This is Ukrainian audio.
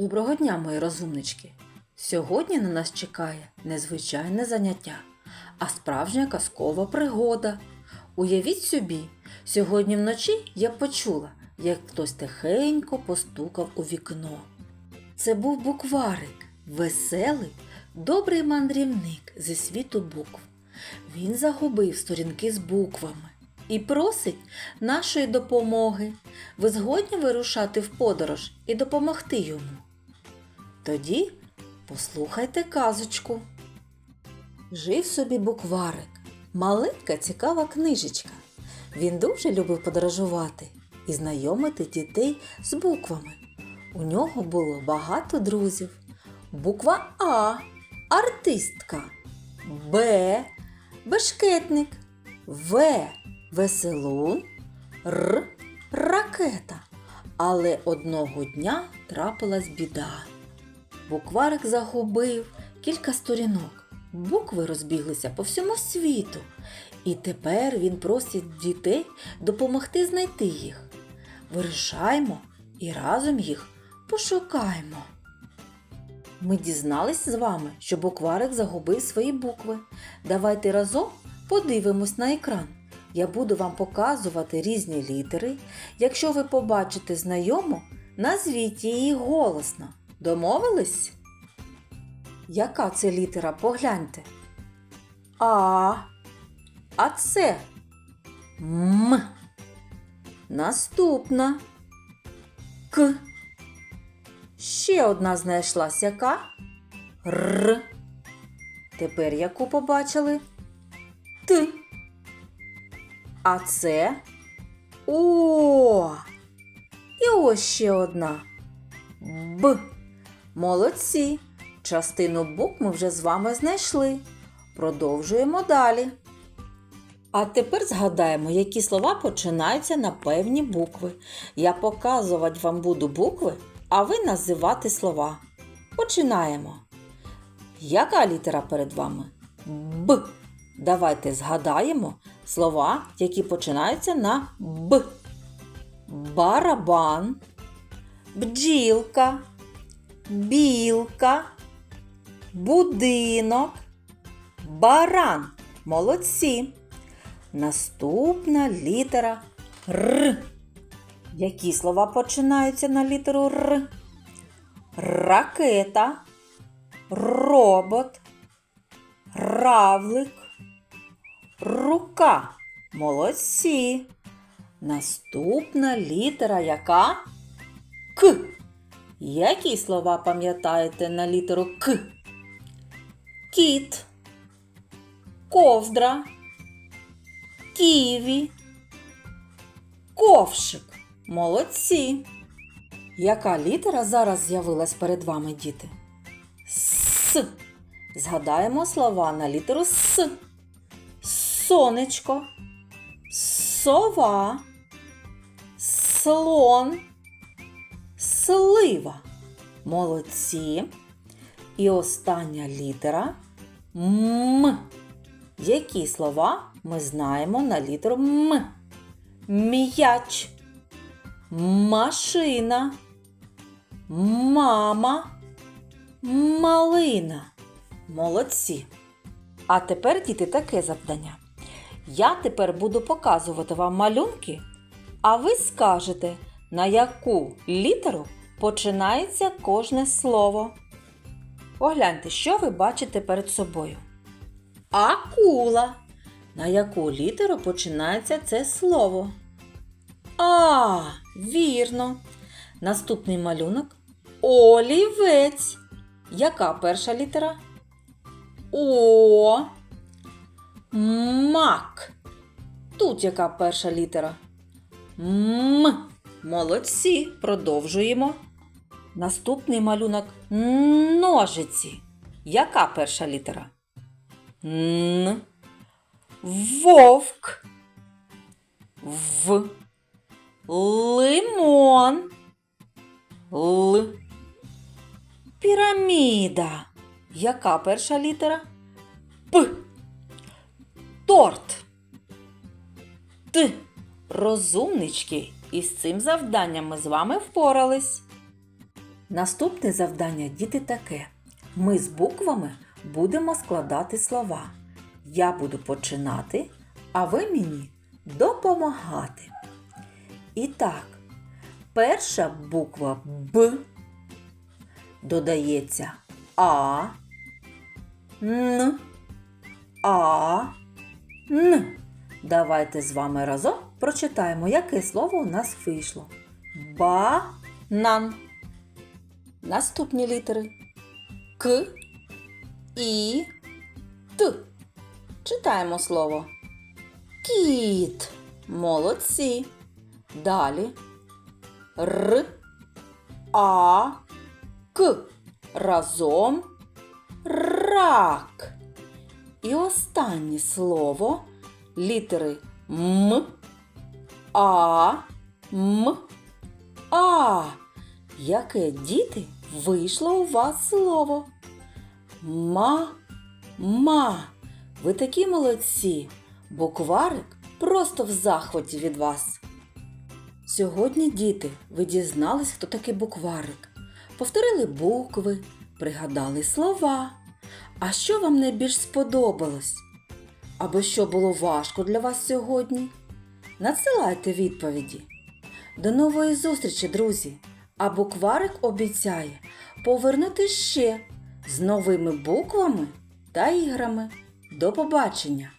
Доброго дня, мої розумнички! Сьогодні на нас чекає незвичайне заняття, а справжня казкова пригода. Уявіть собі, сьогодні вночі я почула, як хтось тихенько постукав у вікно. Це був букварик, веселий, добрий мандрівник зі світу букв. Він загубив сторінки з буквами і просить нашої допомоги. Ви згодні вирушати в подорож і допомогти йому? Тоді послухайте казочку. Жив собі букварик, маленька цікава книжечка. Він дуже любив подорожувати і знайомити дітей з буквами. У нього було багато друзів. Буква А артистка, Б бешкетник, В веселун, Р ракета. Але одного дня трапилась біда. Букварик загубив кілька сторінок. Букви розбіглися по всьому світу. І тепер він просить дітей допомогти знайти їх. Вирішаймо і разом їх пошукаємо. Ми дізнались з вами, що букварик загубив свої букви. Давайте разом подивимось на екран. Я буду вам показувати різні літери. Якщо ви побачите знайому, назвіть її голосно. Домовились? Яка це літера? Погляньте. А. А це М. Наступна К. Ще одна знайшлась яка? Р. Тепер яку побачили? Т. А це О. І ось ще одна. Б. Молодці. Частину букв ми вже з вами знайшли. Продовжуємо далі. А тепер згадаємо, які слова починаються на певні букви. Я показувати вам буду букви, а ви називати слова. Починаємо. Яка літера перед вами? Б. Давайте згадаємо слова, які починаються на Б. Барабан, бджілка, білка, будинок, баран. Молодці. Наступна літера Р. Які слова починаються на літеру Р? Ракета, робот, равлик, рука. Молодці. Наступна літера яка? К. Які слова пам'ятаєте на літеру К? Кіт, ковдра, ківі, ковшик. Молодці. Яка літера зараз з'явилась перед вами, діти? С. Згадаємо слова на літеру С. Сонечко, сова, слон, слива. Молодці. І остання літера М. Які слова ми знаємо на літеру М? М'яч, машина, мама, малина. Молодці. А тепер, діти, таке завдання. Я тепер буду показувати вам малюнки, а ви скажете, на яку літеру починається кожне слово. Погляньте, що ви бачите перед собою. Акула. На яку літеру починається це слово? А, вірно. Наступний малюнок олівець. Яка перша літера? О. Мак. Тут яка перша літера? М. Молодці. Продовжуємо. Наступний малюнок ножиці. Яка перша літера? Н. Вовк. В. Лимон. Л. Піраміда. Яка перша літера? П. Торт. Т. Розумнички. І з цим завданням ми з вами впорались. Наступне завдання діти таке. Ми з буквами будемо складати слова. Я буду починати, а ви мені допомагати. І так, перша буква Б додається А, Н, А, Н. Давайте з вами разом прочитаємо, яке слово у нас вийшло. Банан. Наступні літери К, І, Т. Читаємо слово. Кіт. Молодці. Далі. Р, А, К. Разом. Рак. І останнє слово літери М, А, М, А. Яке діти вийшло у вас слово? Ма, ма. Ви такі молодці. Букварик просто в захваті від вас. Сьогодні, діти, ви дізнались, хто такий букварик. Повторили букви, пригадали слова. А що вам найбільш сподобалось? Або що було важко для вас сьогодні? Надсилайте відповіді. До нової зустрічі, друзі! А букварик обіцяє повернути ще з новими буквами та іграми. До побачення!